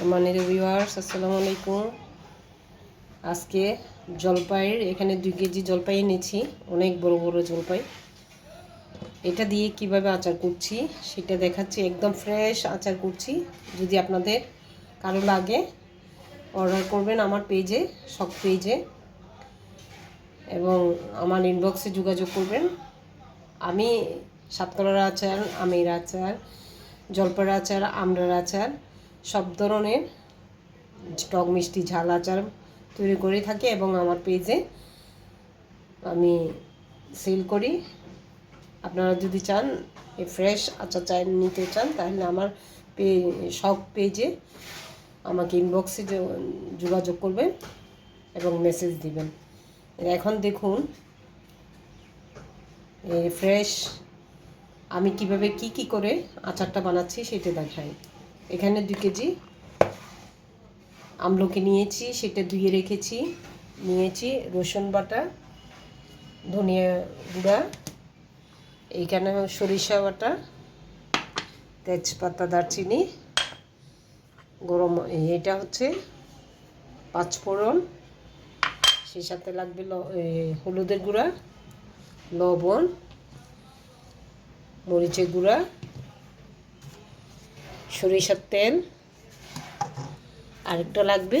সম্মানিত ভিউয়ার্স আসসালামু আলাইকুম। আজকে জলপাইয়ের, এখানে দুই কেজি জলপাই এনেছি, অনেক বড় বড় জলপাই। এটা দিয়ে কীভাবে আচার করছি, সেটা দেখাচ্ছি, একদম ফ্রেশ আচার করছি। যদি আপনাদের কারও লাগে অর্ডার করবেন আমার পেজে সব পেজে এবং আমার ইনবক্সে যোগাযোগ করবেন। আমি সাতকলার আচার, আমের আচার, জলপাইয়ের আচার, আমড়ার আচার সব ধরনের টক মিষ্টি ঝাল আচার তৈরি করে থাকি এবং আমার পেজে আমি সেল করি। আপনারা যদি চান, এই ফ্রেশ আচার চাই নিতে চান, তাহলে আমার পে, সব পেজে আমাকে ইনবক্সে যোগাযোগ করবেন এবং মেসেজ দিবেন। এখন দেখুন ফ্রেশ আমি কীভাবে কি কি করে আচারটা বানাচ্ছি সেটা দেখাই। এখানে দুই কেজি আমলকি নিয়েছি, সেটা ধুয়ে রেখেছি, নিয়েছি রসুন বাটা, ধনিয়া গুঁড়া, এইখানে সরিষা বাটা, তেজপাতা, দারচিনি, গরম এটা হচ্ছে পাঁচফোড়ন, সেই সাথে লাগবে হলুদের গুঁড়া, লবণ, মরিচের গুঁড়া সরিষার তেল, আরেকটা লাগবে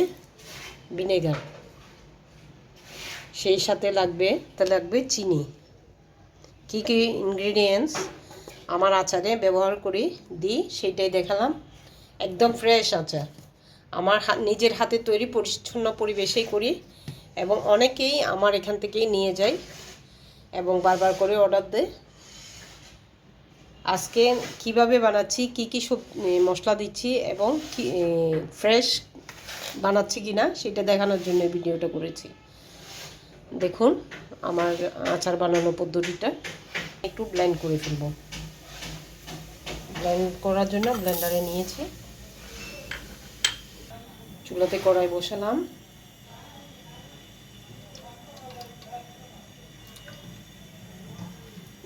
ভিনেগার। সেই সাথে লাগবে, তা লাগবে চিনি। কী কী ইনগ্রিডিয়েন্টস আমার আচারে ব্যবহার করি দিই সেটাই দেখালাম। একদম ফ্রেশ আচার। আমার নিজের হাতে তৈরি পরিচ্ছন্ন পরিবেশেই করি এবং অনেকেই আমার এখান থেকেই নিয়ে যায় এবং বারবার করে অর্ডার দেয়। আজকে কীভাবে বানাচ্ছি, কি কি সব মশলা দিচ্ছি এবং ফ্রেশ বানাচ্ছি কি না সেটা দেখানোর জন্য ভিডিওটা করেছি। দেখুন আমার আচার বানানোর পদ্ধতিটা। একটু ব্লেন্ড করে ফেলব। ব্লেন্ড করার জন্য ব্লেন্ডারে নিয়েছি। চুলাতে কড়াই বসালাম।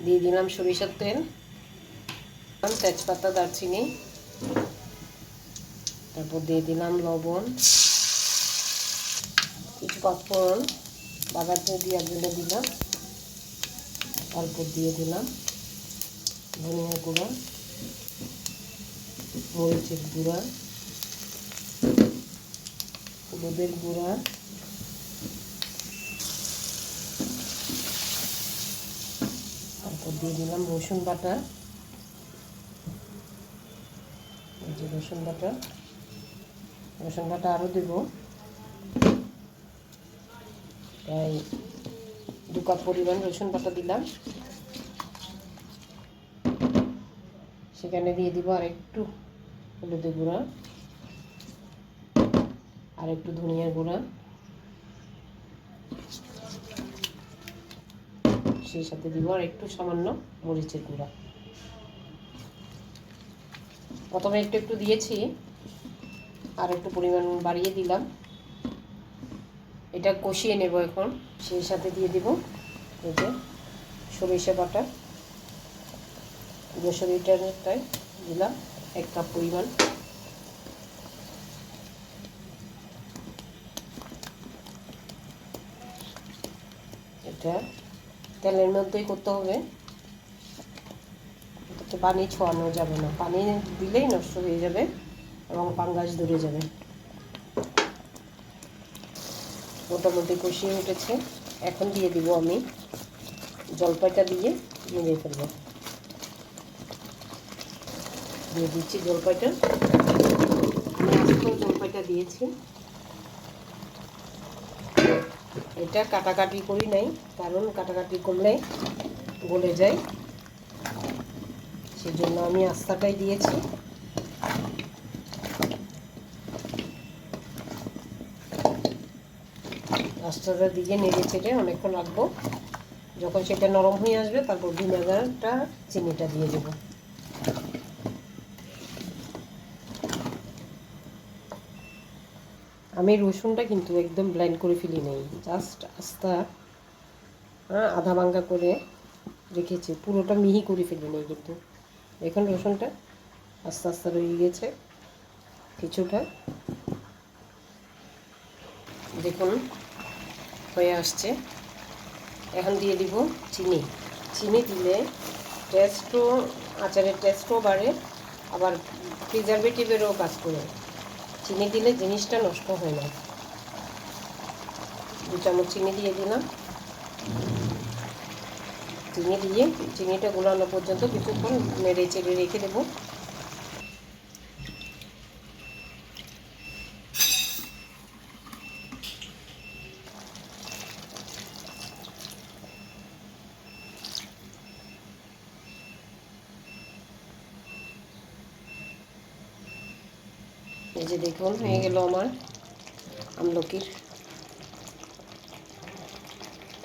দিয়ে দিলাম সরিষার তেল। তেজপাতা, দারচিনি। তারপর দিয়ে দিলাম লবণ। কিছু পাঁচফোড়ন। বাগাতে দিয়ে জন্য দিলাম। তারপর দিয়ে দিলাম। ধনিয়া গুঁড়া। মরিচের গুঁড়া। হলুদের গুঁড়া। তারপর দিয়ে দিলাম রসুন বাটা যে রসুন বাটা রসুন বাটা আরও দেব। তাই দু কাপ পরিমাণ রসুন বাটা দিলাম। সেখানে দিয়ে দিব আর একটু হলুদের গুঁড়া আর একটু ধনিয়ার গুঁড়া। সেই সাথে দিব আর একটু সামান্য মরিচের গুঁড়া। প্রথমে একটু একটু দিয়েছি। আর একটু পরিমাণ বাড়িয়ে দিলাম। এটা কষিয়ে নেব এখন। সেই সাথে দিয়ে দিব এই যে সরিষা বাটা। দুশো লিটারটাই দিলাম এক কাপ পরিমাণ। এটা তেলের মধ্যেই করতে হবে। পানি ছোয়ানো যাবে না। পানি দিলেই নষ্ট হয়ে যাবে এবং পাঙ্গাস ধরে যাবে। মোটামুটি কষিয়ে উঠেছে। এখন দিয়ে দিব আমি জলপাইটা দিয়ে নেড়ে ফেলব। দিয়ে দিচ্ছি জলপাইটা। জলপাইটা দিয়েছি। এটা কাটাকাটি করি নাই, কারণ কাটাকাটি করলে গলে যায়। সেই জন্য আমি আস্তাটাই দিয়েছি। আস্তাটা দিয়ে নেড়ে ছেড়ে অনেকক্ষণ রাখব। যখন সেটা নরম হয়ে আসবে, তারপর ভিনেগারটা, চিনিটা দিয়ে দেবো। আমি রসুনটা কিন্তু একদম ব্লেন্ড করে ফেলি নেই। জাস্ট আস্তা আধা ভাঙ্গা করে রেখেছি। পুরোটা মিহি করে ফেলি নেই কিন্তু। এখন রসুনটা আস্তে আস্তে রয়ে গেছে কিছুটা। দেখুন, হয়ে আসছে। এখন দিয়ে দিব চিনি। চিনি দিলে টেস্টও, আচারের টেস্টও বাড়ে, আবার প্রিজারভেটিভেরও কাজ করে। চিনি দিলে জিনিসটা নষ্ট হয় না। দু চামচ চিনি দিয়ে দিলাম। চিনি দিয়ে চিনিটা গোলানো পর্যন্ত কিছুক্ষণ নেড়ে চেড়ে রেখে দেবো। এই যে দেখুন, হয়ে গেল আমার আমলকির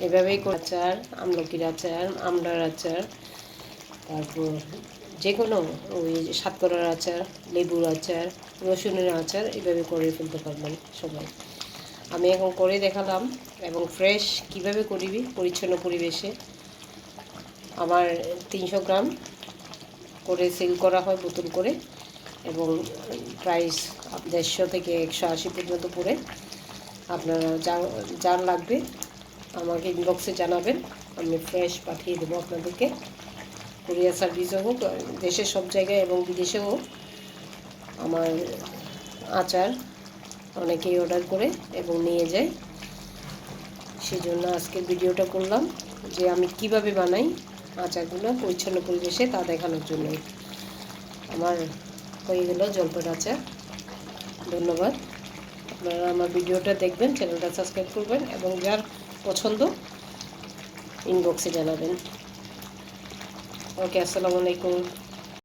এভাবেই করে আচার, আমলকির আচার, আমড়ার আচার, তারপর যে কোনো ওই সাতকরার আচার, লেবুর আচার, রসুনের আচার এভাবে করে ফেলতে পারবেন সবাই। আমি এখন করে দেখালাম এবং ফ্রেশ কীভাবে করিবি পরিচ্ছন্ন পরিবেশে। আমার তিনশো গ্রাম করে সেল করা হয় বোতল করে এবং প্রাইস দেড়শো থেকে একশো আশি পর্যন্ত পড়ে আপনারা যা যার লাগবে আমাকে ইনবক্সে জানাবেন। আমি ফ্রেশ পাঠিয়ে দেবো আপনাদেরকে। কুরিয়ার সার্ভিসও হোক, দেশের সব জায়গায় এবং বিদেশেও হোক আমার আচার অনেকেই অর্ডার করে এবং নিয়ে যায়। সেই জন্য আজকের ভিডিওটা করলাম যে আমি কীভাবে বানাই আচারগুলো পরিচ্ছন্ন পরিবেশে তা দেখানোর জন্যই। আমার হয়ে গেল জলপাই আচার। ধন্যবাদ। আপনারা আমার ভিডিওটা দেখবেন চ্যানেলটা সাবস্ক্রাইব করবেন এবং যার পছন্দ? ইনবক্সে জানাবেন। ওকে আসসালামু আলাইকুম।